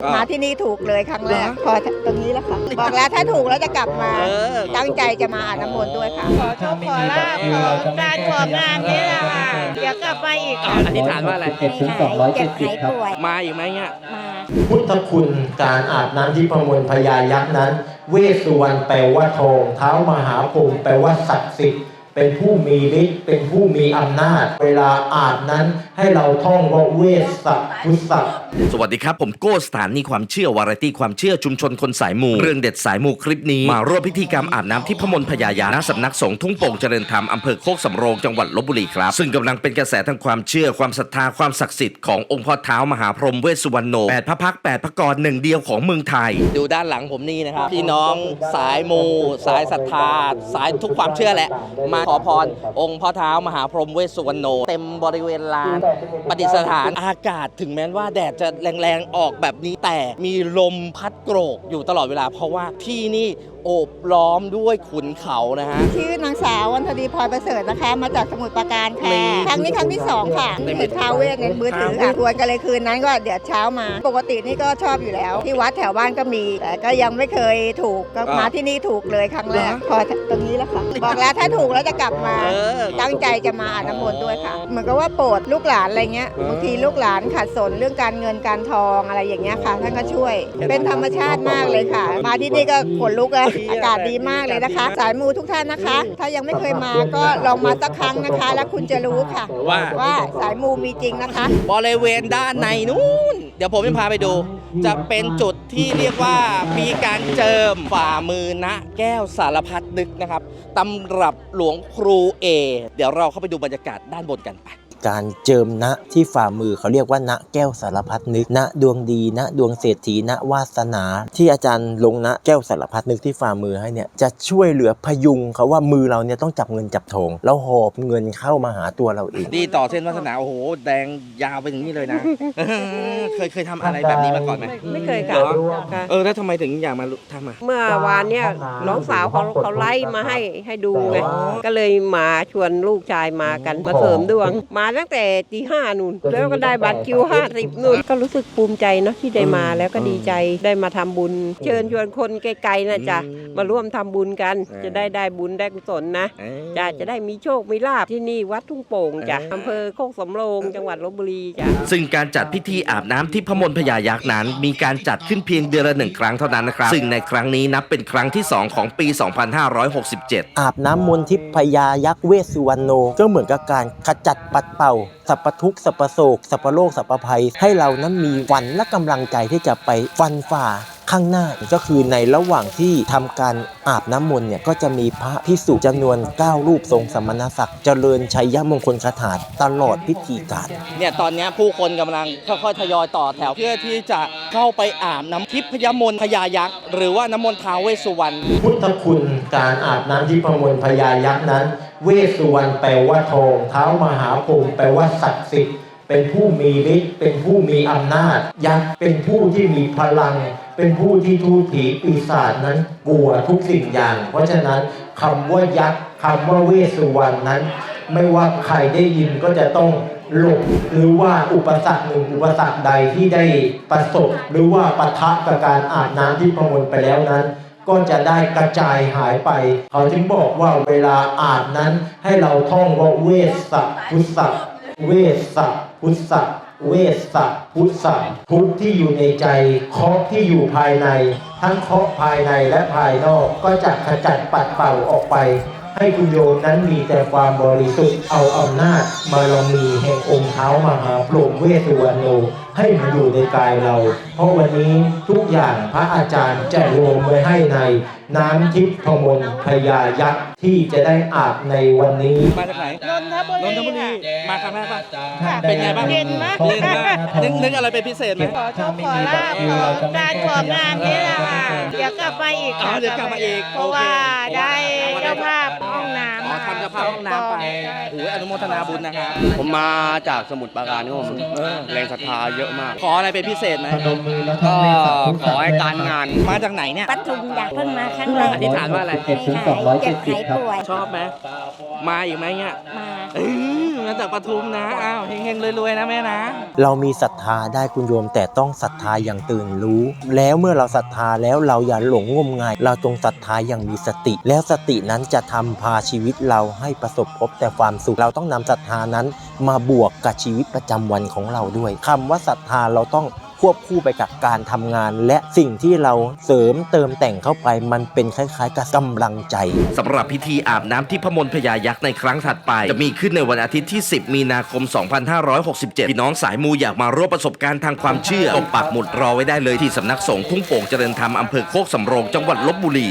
อ่ามมาที่นี่ถูกเลยครั้งแรกพอตรงนี้แล้วค่ะ บอกแล้วถ้าถูกแล้วจะกลับมาเออตั้งใจจะมาอาบน้ำมนต์ด้วยค่ะ ขอโชคขอลาบขอการของานนี่แหละค่ะเดี๋ยวกลับมาอีกค่ะอธิษฐานว่าอะไรเจ็ดถึงสองร้อยเจ็ดสิบครับมาอีกไหมเนี่ยพุทธคุณการอาบน้ำที่ประมวลพญายักษ์นั้น เวสสุวรรณแปลว่าทองเท้ามหาพรหมแปลว่าศักดิ์สิทธิ์เป็นผู้มีฤทธิ์เป็นผู้มีอำนาจ เวลาอาบนั้น ให้เราท่องว่าเวสสัพพุทธะสวัสดีครับ ผมโก้สถานีความเชื่อวาไรตี้ความเชื่อชุมชนคนสายมูเรื่องเด็ดสายมูคลิปนี้ มาร่วมพิธีกรรมอาบน้ำที่พระมนพญายาณสำนักสงฆ์ทุ่งโป่งเจริญธรรมอำเภอโคกสำโรงจังหวัดลบบุรีครับ ซึ่งกำลังเป็นกระแสทางความเชื่อความศรัทธาความศักดิ์สิทธิ์ขององค์พ่อเท้ามหาพรหมเวสสุวรรณโนแปดพระพักตร์แปดพระกรหนึ่งเดียวของเมืองไทย ดูด้านหลังผมนี่นะครับพี่น้องสายมู สายศรัทธา สายทุกความเชื่อแหละมาขอพรองค์พ่อเท้ามหาพรหมเวสสุวรรณโนเต็มบริเวณลานปฏิสถานอากาศถึงแม้ว่าแดดจะแรงๆออกแบบนี้ แต่มีลมพัดโกรกอยู่ตลอดเวลา เพราะว่าที่นี่โอบล้อมด้วยขุนเขานะฮะ ชื่อนางสาววันทดีพลอยประเสริฐนะคะ มาจากสมุทรปราการค่ะนี่ครั้งนี้ครั้งที่สองค่ะในมือเห็นท้าวเวทในมือถือค่ะทวนกันเลยคืนนั้นก็เดี๋ยวเช้ามา ปกตินี่ก็ชอบอยู่แล้ว ที่วัดแถวบ้านก็มี แต่ก็ยังไม่เคยถูกก็มาที่นี่ถูกเลยครั้งแรกพอตรงนี้แล้วค่ะ บอกแล้วถ้าถูกแล้วจะกลับมาเออตั้งใจจะมาอาบน้ำมนต์ด้วยค่ะ เหมือนกับว่าโปรดลูกหลานอะไรเงี้ยเออบางทีลูกหลานขาดสนเรื่องการเงินการทองอะไรอย่างเงี้ยค่ะ ท่านก็ช่วย เป็นธรรมชาติมากเลยค่ะ มาที่นี่ก็ขนลุกเลยอากาศดีมากเลยนะคะ สายมูทุกท่านนะคะ ถ้ายังไม่เคยมาก็ลองมาสักครั้งนะคะ แล้วคุณจะรู้ค่ะ ว่าว่าสายมูมีจริงนะคะ บริเวณด้านในนู้นเดี๋ยวผมจะพาไปดู จะเป็นจุดที่เรียกว่ามีการเจิมฝ่ามือณแก้วสารพัดนึกนะครับตำรับหลวงครูเอ เดี๋ยวเราเข้าไปดูบรรยากาศด้านบนกันไป การเจิมณที่ฝ่ามือเขาเรียกว่าณแก้วสารพัดนึกณดวงดีณดวงเศรษฐีณวาสนา ที่อาจารย์ลงณแก้วสารพัดนึกที่ฝ่ามือให้เนี่ยจะช่วยเหลือพยุงเขาว่ามือเราเนี่ยต้องจับเงินจับทองแล้วหอบเงินเข้ามาหาตัวเราเองดีต่อเส้นวาสนาโอ้โหแดงยาวไปถึงนี่เลยนะ เคยเคยทำอะไรแบบนี้มาก่อนไหมไม่เคยค่ะเหรอค่ะเออแล้วทำไมถึงอยากมาทำอะเมื่อวานเนี่ยน้องสาวเขาเขาไล่มาให้ให้ดูไงก็เลยมาชวนลูกชายมากันมาเสริมดวงมาตั้งแต่ตีห้านู่น แล้วก็ได้บัตรคิวห้าสิบนู่น ก็รู้สึกภูมิใจเนาะที่ได้มาแล้วก็ดีใจได้มาทำบุญ เชิญชวนคนไกลๆนะจ๊ะมาร่วมทำบุญกันอ่าจะได้ได้บุญได้กุศลนะเอ้ยจ้ะจะได้มีโชคมีลาบที่นี่วัดทุ่งโป่งจ้ะอ่าอำเภอโคกสำโรงจังหวัดลบบุรีจ้ะซึ่งการจัดพิธีอาบน้ำที่พระมนพญายักษ์นั้น มีการจัดขึ้นเพียงเดือนละหนึ่งครั้งเท่านั้นนะครับซึ่งในครั้งนี้นับเป็นครั้งที่ 2 ของปี 2567 อาบน้ำมนต์ทิพยายักษ์เวสสุวรรณโนก็เหมือนกับการขจัดปัดเป่าสัพพทุกข์สัพพโศกสัพพโลกสัพพภัย ให้เรานั้นมีฝันและกำลังใจที่จะไปฟันฝ่าข้างหน้าก็คือในระหว่างที่ทำการอาบน้ำมนต์เนี่ยก็จะมีพระพิสุจำนวน 9 รูปทรงสมณศักดิ์เจริญชัยยมงคลคาถาตลอดพิธีการเนี่ยตอนเนี้ยผู้คนกำลังค่อยๆทยอยต่อแถวเพื่อที่จะเข้าไปอาบน้ำทิพยมนต์พญายักษ์หรือว่าน้ำมนต์ท้าวเวสสุวรรณพุทธคุณการอาบน้ำที่ประมวลพญายักษ์นั้น เวสสุวรรณแปลว่าทองเท้ามหาพรหมแปลว่าศักดิ์สิทธิ์เป็นผู้มีฤทธิ์เป็นผู้มีอำนาจ ยักษ์เป็นผู้ที่มีพลัง เป็นผู้ที่ทูตผีปีศาจนั้นกลัวทุกสิ่งอย่าง เพราะฉะนั้นคำว่ายักษ์คำว่าเวสสุวรรณนั้น ไม่ว่าใครได้ยินก็จะต้องหลบหรือว่าอุปสรรคหนึ่งอุปสรรคใดที่ได้ประสบ หรือว่าปะทะกับการอาบน้ำที่ประมวลไปแล้วนั้น ก็จะได้กระจายหายไป เขาจึงบอกว่าเวลาอ่าบนั้นให้เราท่องว่าเวสสะพุทธะเวสสะพุทธะเวสสะพุทธะทุกที่อยู่ในใจเคาะที่อยู่ภายใน ทั้งเคาะภายในและภายนอกก็จะขจัดปัดเป่าออกไป ให้คุณโยมนั้นมีแต่ความบริสุทธิ์เอาอำนาจบารมีแห่งองค์เท้ามหาพรหมเวสสุวรรณโน ให้มาอยู่ในกายเรา เพราะวันนี้ทุกอย่างพระอาจารย์จะรวมไว้ให้ในน้ำทิพย์พมลพญายักษ์ที่จะได้อาบในวันนี้มาจากไหนนนทบุรีนนทบุรีค่ะมาครั้งแรกป่ะค่ะ เป็นไงบ้างเย็นมากเย็นมากนึกนึกอะไรเป็นพิเศษไหมขอโชคขอลาบขอการของานนี่แหละค่ะเดี๋ยวกลับมาอีกอ๋อเดี๋ยวกลับมาอีกเพราะว่าได้เจ้าภาพ ภาพห้องน้ำไปโอ้ยอนุโมทนาบุญนะครับผมมาจากสมุทรปราการครับผมแรงศรัทธาเยอะมาก ขออะไรเป็นพิเศษไหมก็ขอให้การงานมาจากไหนเนี่ยปทุมอยากเพิ่งมาครั้งแรกอธิษฐานว่าอะไรเจ็ดถึงสองร้อยเจ็ดสิบครับชอบไหมมาอีกไหมเนี่ยมาเอ้ย มาจากปทุมนะ อ้าวเฮงๆรวยๆนะแม่นะ เรามีศรัทธาได้คุณโยม แต่ต้องศรัทธาอย่างตื่นรู้ แล้วเมื่อเราศรัทธาแล้วเราอย่าหลงงมงาย เราจงศรัทธาอย่างมีสติ แล้วสตินั้นจะทำพาชีวิตเราให้ประสบพบแต่ความสุข เราต้องนำศรัทธานั้นมาบวกกับชีวิตประจำวันของเราด้วยคำว่าศรัทธาเราต้อง ควบคู่ไปกับการทำงาน และสิ่งที่เราเสริมเติมแต่งเข้าไป มันเป็นคล้ายๆ กับกำลังใจสำหรับพิธีอาบน้ำที่พมลพญายักษ์ในครั้งถัดไป จะมีขึ้นในวันอาทิตย์ที่ 10 มีนาคม 2567 พี่น้องสายมูอยากมาร่วมประสบการณ์ทางความเชื่อตกปักหมุดรอไว้ได้เลยที่สำนักสงฆ์ทุ่งโป่งเจริญธรรมอำเภอโคกสำโรงจังหวัดลบบุรี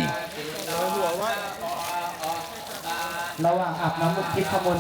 ระหว่างอาบน้ำมุกทิพย์ขมล